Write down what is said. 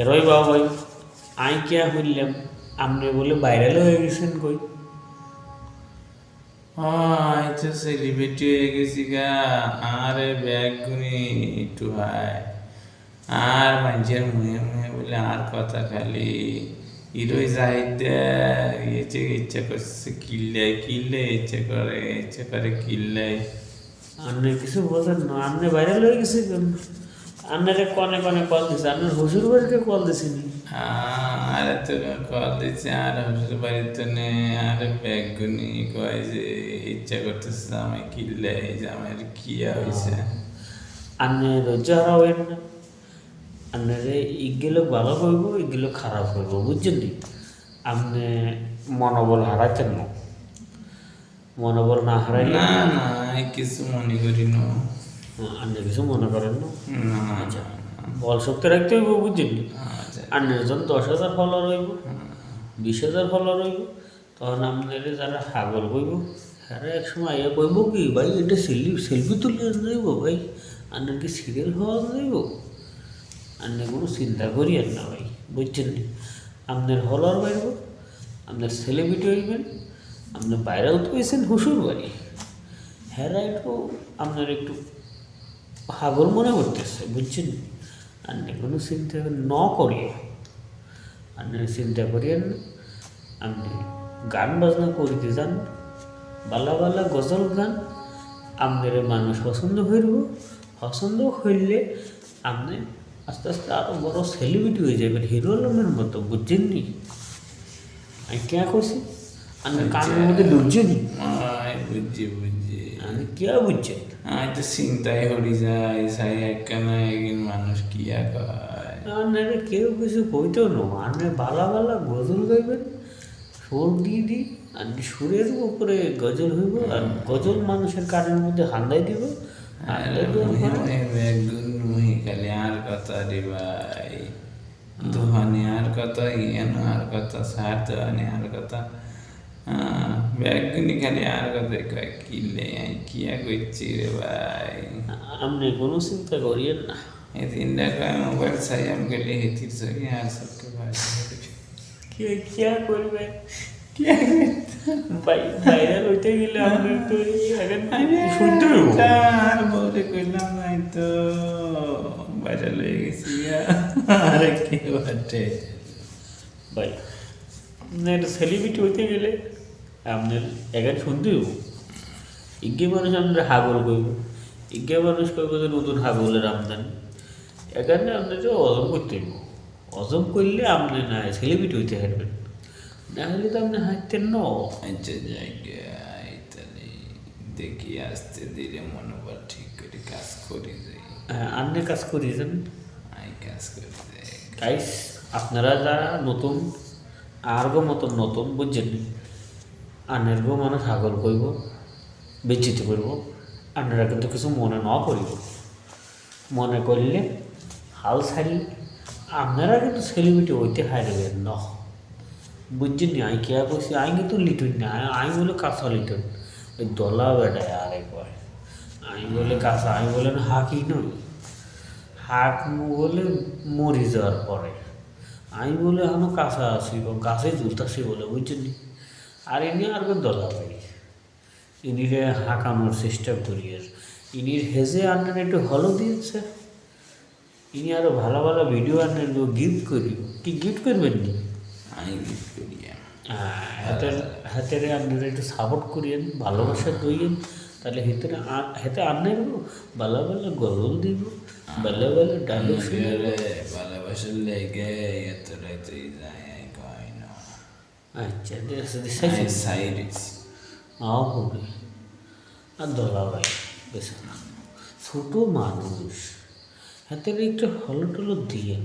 এরই বাবা ভাই আই কিয়া হইলাম? আপনি বলে ভাইরাল হয়ে গেছেন কই? হয় তো সেলিব্রিটি হয়ে গেছি গা। আরে ব্যাগ গুনি একটু হয়। আর মানুষের মুহে মুহে বলে আর কথা খালি। হিরোই যাইতে ইচ্ছে ইচ্ছা করছে কিল্লে কিল্লে ইচ্ছে করে ইচ্ছে করে কিল্লে আপনি কিছু বোঝেন না আপনি ভাইরাল হয়ে গেছে কেন? আপনারে কনে কনে কল দিছে? আপনার শ্বশুর বাড়িতে কল দিছেনি? আর তো কল দিচ্ছে আর শ্বশুর বাড়িতে নে আর ব্যাগ গুনি কয় যে ইচ্ছা করতেছে জামাই কিল্লে জামাইয়ের কিয়া হয়েছে? আপনি ধৈর্য হারা হইন না। আপনারে ইগুলো ভালো করব ইগুলো খারাপ করব বুঝছেন নি? আপনি মনোবল হারাচ্ছেন না। মনোবল না হারাইলে না না কিছু মনে করি না। আপনি কিছু মনে করেন না আচ্ছা বল শক্তি রাখতে হইব বুঝছেন আন্নের যখন দশ হাজার ফলোয়ার হইব বিশ হাজার ফলোয়ার হইব তখন আপনাদের যারা হাগল কইব হ্যাঁ এক সময় আইয়া কইব কি ভাই এটা সেলফি সেলফি তুলে যাইব ভাই আন্নের কি সিরিয়াল হওয়া যাইব আন্নে কোনো চিন্তা করিয়েন না ভাই বুঝছেন নি? আপনার ফলোয়ার বাড়ব আপনার সেলিব্রিটি হইবেন আপনি বাইরেও তো হয়েছেন হুসুর বাড়ি হ্যাঁ একটু আপনার একটু হাগর মনে করতেছে বুঝছেন? আপনি কোনো চিন্তা ন করিয়ে আপনি চিন্তা করিয়েন না আপনি গান বাজনা করিতে যান বালা বালা গজল গান আপনার মানুষ পছন্দ হইব পছন্দ হইলে আপনি আস্তে আস্তে আরও বড় সেলিব্রিটি হয়ে যাবেন হিরো আলমের মতো বুঝছেন নি? আমি কে করছি আপনি কানের মধ্যে ঢুকছেন বুঝছি বুঝছি। আমি কে বুঝছেন? আয় তো চিন্তায় হরি যায় সাই একখানা একদিন মানুষ কি আর আপনারা কেউ কিছু কইতো না আপনি বালা বালা গজল গাইবেন সুর দিয়ে দিই আর সুরের উপরে গজল হইব আর গজল মানুষের কানের মধ্যে হান্দাই দিব খালি আর কথা ভাই। দুহানি আর কথা ইয়ান আর কথা সার দেওয়ানি আর কথা। ব্যাগগুনি খালি আর কয় কিলে আই কিয়া করছি রে ভাই? আপনি কোনো চিন্তা করিয়েন না। এই তিনটা কয় মোবাইল চাই আমি গেলে হেতির সঙ্গে আর সবকে ভাই কে কে করবে? ভাই বাইরে হইতে গেলে আপনার তো এখন শুনতে হইব আর বলে কইলাম নাই তো বাইরে লয়ে গেছি আরে কি বাটে? ভাই সেলিব্রিটি হইতে গেলে আপনার এখন শুনতে হইব। ইগে মানুষ আপনার হাগল কইব ইগে মানুষ কইব যে নতুন হাগলের আমদানি। এখানে আপনার যে অজম করতে হইব। অজম করলে আপনি না সেলিব্রিটি হইতে হারবেন। না হলে তো আপনি হাঁটতেন না। আচ্ছা তাহলে দেখি আসতে ধীরে মনোবল ঠিক করে কাজ করে যাই। হ্যাঁ, আপনি কাজ করিয়েছেন আই কাজ করে যাই। গাইস আপনারা যারা নতুন আরগো মতন নতুন বুঝছেন? আনেরগো মানুষ হাগল করব বিচিত করব আপনারা কিন্তু কিছু মনে ন করিব। মনে করলে হাল ছাড়ি আপনারা কিন্তু সেলিব্রিটি হইতে হারবেন ন বুঝছেন নি, আই কেয়া কইছি, আই কিন্তু লিটুন না, আই বলে কাঁচা লিটুন। ওই দলা বেড়ায় আরেকবার আমি বলে কাঁচা আমি বলেন হাকি নই। হাক বলে মরি যাওয়ার পরে। আমি বলে এখনও কাঁচা বা গাছে ঝুলতাছি বলে, বুঝছেন? আর ইনি আর দলা ভাই ইনিরে হাঁকানোর চেষ্টা করি আর ইনির হেজে আনেন একটু হলো দিয়েছে। ইনি আরও ভালো ভালো ভিডিও আনেন গিফট করি। কি গিফট করবেন নি আই গিফট করি হ্যাঁ, হাতের হাতের আপনারা একটু সাপোর্ট করিয়েন ভালোবাসা দইয়েন তাহলে হেতের হেতে আনাই ভালো ভালো গজল দিব ভালো ভালো ডায়লগ শুনবে ভালোবাসার লেগে এত রাইতে যায় আচ্ছা সাইরিস। আও হবে আর দলাবাই বেশ ছোটো মানুষ। হাতের একটু হলো টলো দিয়েন